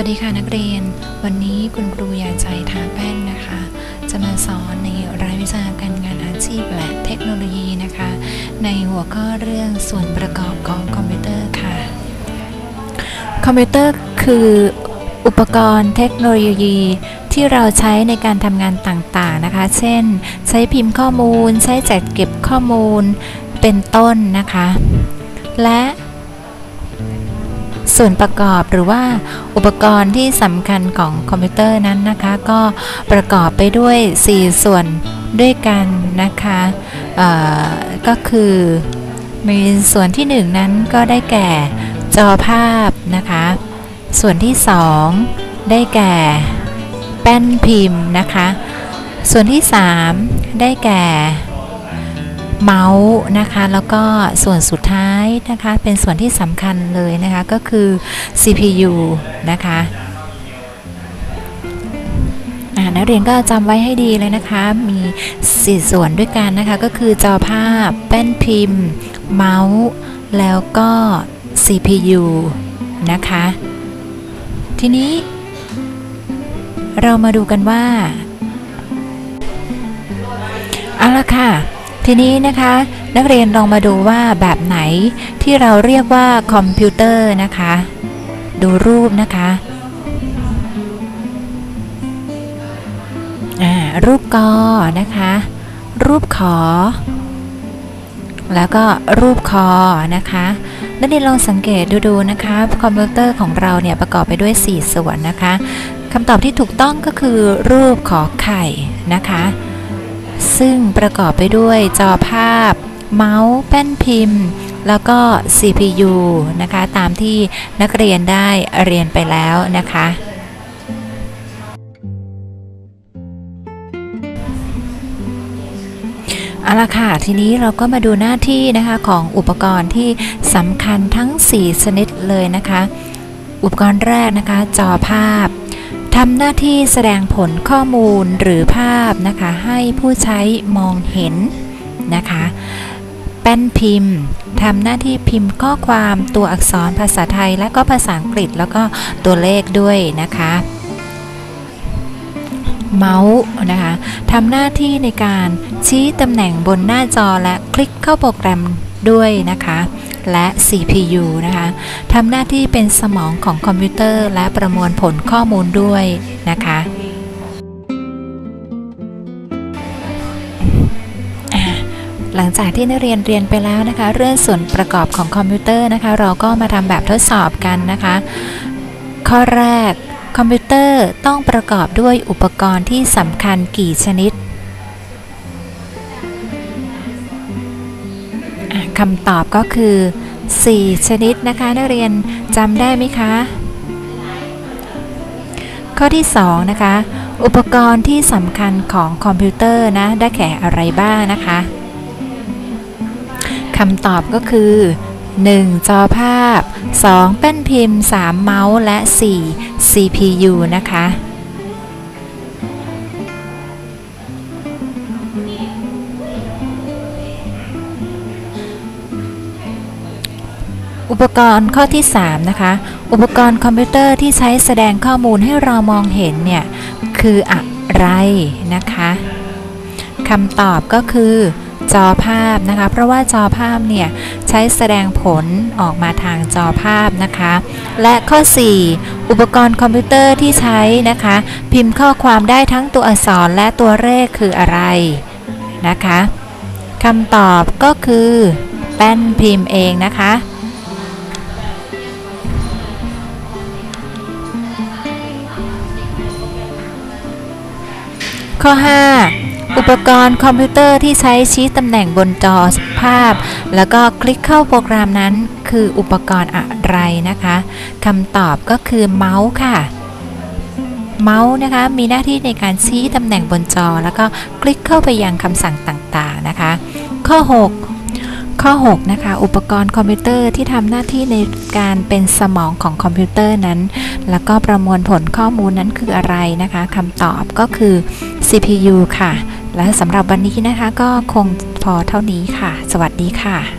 วัสดีค่ะนักเรียน วันนี้คุณครูยาใจทาแป้นนะคะ จะมาสอนในรายวิชาการงานอาชีพและเทคโนโลยีนะคะ ในหัวข้อเรื่องส่วนประกอบของคอมพิวเตอร์ค่ะ คอมพิวเตอร์คืออุปกรณ์เทคโนโลยีที่เราใช้ในการทำงานต่างๆนะคะ เช่น ใช้พิมพ์ข้อมูล ใช้จัดเก็บข้อมูลเป็นต้นนะคะ และ ส่วนประกอบหรือว่าอุปกรณ์ที่สำคัญของคอมพิวเตอร์นั้นนะคะ ก็ประกอบไปด้วย 4 ส่วนด้วยกันนะคะก็คือมีส่วนที่ 1 นั้นก็ได้แก่จอภาพนะคะ ส่วนที่ 2 ได้แก่แป้นพิมพ์นะคะ ส่วนที่ 3 ได้แก่ เมาส์นะคะแล้วก็ส่วนสุดท้ายนะคะเป็นส่วนที่สำคัญเลยนะคะก็คือ CPU นะคะนักเรียนก็จำไว้ให้ดีเลยนะคะ มี 4 ส่วนด้วยกันนะคะ ก็คือจอภาพ แป้นพิมพ์ เมาส์ แล้วก็ CPU นะคะ ทีนี้เรามาดูกันว่า เอาละค่ะ ทีนี้นะคะนักเรียนลองมาดูว่าแบบไหนที่เราเรียกว่าคอมพิวเตอร์นะคะ ดูรูปนะคะรูปกอนะคะ รูปขอ แล้วก็รูปคอนะคะนักเรียนลองสังเกตดูดูนะคะคอมพิวเตอร์ของเราเนี่ยประกอบไปด้วย 4 ส่วนนะคะคำตอบที่ถูกต้องก็คือรูปขอไข่นะคะ ซึ่งประกอบไปด้วยจอภาพ เมาส์แป้นพิมพ์ แล้วก็ CPU นะคะ ตามที่นักเรียนได้เรียนไปแล้วนะคะเอาละค่ะ ทีนี้เราก็มาดูหน้าที่นะคะของอุปกรณ์ที่สำคัญทั้ง 4 ชนิดเลยนะคะ อุปกรณ์แรกนะคะ จอภาพ ทำหน้าที่แสดงผลข้อมูลหรือภาพนะคะ ให้ผู้ใช้มองเห็นนะคะแป้นพิมพ์ทำหน้าที่พิมพ์ข้อความตัวอักษรภาษาไทยและก็ภาษาอังกฤษแล้วก็ตัวเลขด้วยนะคะเมาส์นะคะทำหน้าที่ในการชี้ตำแหน่งบนหน้าจอและคลิกเข้าโปรแกรมด้วยนะคะ และ CPU นะคะทำหน้าที่เป็นสมองของคอมพิวเตอร์และประมวลผลข้อมูลด้วยนะคะหลังจากที่นักเรียนเรียนไปแล้วนะคะ เรื่องส่วนประกอบของคอมพิวเตอร์นะคะ เราก็มาทำแบบทดสอบกันนะคะ ข้อแรกคอมพิวเตอร์ต้องประกอบด้วยอุปกรณ์ที่สำคัญกี่ชนิด คำตอบก็คือ 4 ชนิดนะคะนักเรียนจำได้ไหมคะ ข้อที่ 2 นะคะ อุปกรณ์ที่สำคัญของคอมพิวเตอร์นะ ได้แก่อะไรบ้างนะคะคำตอบก็คือ 1. จอภาพ 2. แป้นพิมพ์ 3. เมาส์ และ 4. CPU นะคะ อุปกรณ์ข้อที่ 3 นะคะ อุปกรณ์คอมพิวเตอร์ที่ใช้แสดงข้อมูลให้เรามองเห็นเนี่ย คืออะไรนะคะคำตอบก็คือจอภาพนะคะ เพราะว่าจอภาพเนี่ย ใช้แสดงผลออกมาทางจอภาพนะคะ และข้อ 4 อุปกรณ์คอมพิวเตอร์ที่ใช้นะคะ พิมพ์ข้อความได้ทั้งตัวอักษรและตัวเลขคืออะไรนะคะคำตอบก็คือ แป้นพิมพ์เองนะคะ ข้อ 5 อุปกรณ์คอมพิวเตอร์ที่ใช้ชี้ตำแหน่งบนจอภาพ แล้วก็คลิกเข้าโปรแกรมนั้น คืออุปกรณ์อะไรนะคะคำตอบก็คือเมาส์ค่ะเมาส์นะคะมีหน้าที่ในการชี้ตำแหน่งบนจอ แล้วก็คลิกเข้าไปยังคำสั่งต่างๆนะคะ ข้อ 6 ข้อ 6 นะคะ อุปกรณ์คอมพิวเตอร์ที่ทำหน้าที่ในการเป็นสมองของคอมพิวเตอร์นั้น แล้วก็ประมวลผลข้อมูลนั้นคืออะไรนะคะคำตอบก็คือ CPU ค่ะ และสำหรับวันนี้นะคะก็คงพอเท่านี้ค่ะ สวัสดีค่ะ